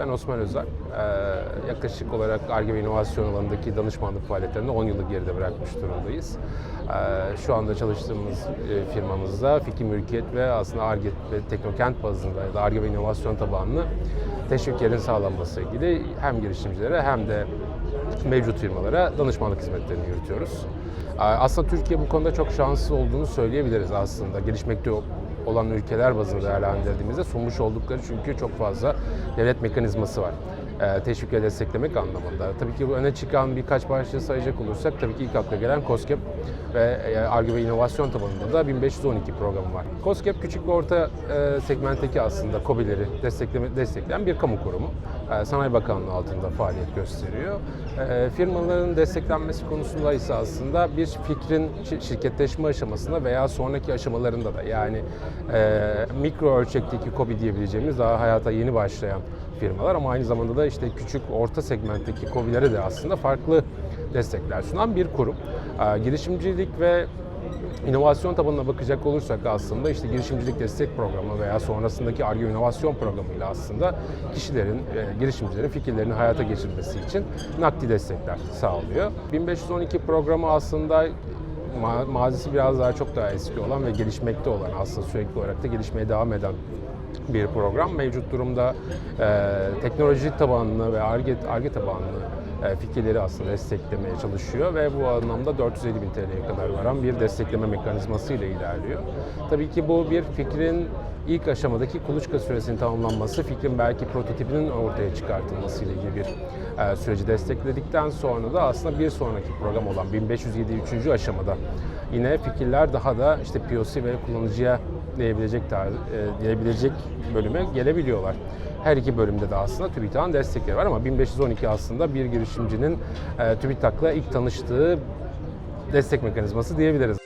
Ben Osman Özer. Ee, yaklaşık olarak ARGE ve inovasyon alanındaki danışmanlık faaliyetlerinde 10 yıllık geride bırakmış durumdayız. Ee, şu anda çalıştığımız e, firmamızda fikir mülkiyet ve aslında ARGE ve teknokent bazında ya da ARGE ve inovasyon tabanlı teşviklerin sağlanması ilgili hem girişimcilere hem de mevcut firmalara danışmanlık hizmetlerini yürütüyoruz. Ee, Aslında Türkiye bu konuda çok şanslı olduğunu söyleyebiliriz aslında. Gelişmekte olan ülkeler bazında değerlendirdiğimizde sunmuş oldukları çünkü çok fazla devlet mekanizması var. Ee, teşvik ve desteklemek anlamında. Tabii ki bu öne çıkan birkaç başlığı sayacak olursak tabii ki ilk akla gelen COSGAP ve e, ARGE ve inovasyon tabanında da 1512 programı var. COSGAP küçük ve orta e, segmentteki aslında KOBİ'leri destekleme, destekleyen bir kamu kurumu. E, Sanayi Bakanlığı altında faaliyet gösteriyor. E, firmaların desteklenmesi konusunda ise aslında bir fikrin şi- şirketleşme aşamasında veya sonraki aşamalarında da yani e, mikro ölçekteki KOBİ diyebileceğimiz daha hayata yeni başlayan firmalar ama aynı zamanda da işte küçük orta segmentteki KOBİ'lere de aslında farklı destekler sunan bir kurum. E, girişimcilik ve İnovasyon tabanına bakacak olursak aslında işte girişimcilik destek programı veya sonrasındaki ARGE inovasyon programıyla aslında kişilerin, e, girişimcilerin fikirlerini hayata geçirmesi için nakdi destekler sağlıyor. 1512 programı aslında ma- mazisi biraz daha çok daha eski olan ve gelişmekte olan aslında sürekli olarak da gelişmeye devam eden bir program. Mevcut durumda e, teknoloji tabanlı ve ARGE, ARGE tabanlı fikirleri aslında desteklemeye çalışıyor ve bu anlamda 450 bin TL'ye kadar varan bir destekleme mekanizması ile ilerliyor. Tabii ki bu bir fikrin ilk aşamadaki kuluçka süresinin tamamlanması, fikrin belki prototipinin ortaya çıkartılması ile ilgili bir e, süreci destekledikten sonra da aslında bir sonraki program olan 1507 3. aşamada yine fikirler daha da işte POC ve kullanıcıya diyebilecek e, diyebilecek bölüme gelebiliyorlar. Her iki bölümde de aslında TÜBİTAK'ın destekleri var ama 1512 aslında bir girişimcinin e, TÜBİTAK'la ilk tanıştığı destek mekanizması diyebiliriz.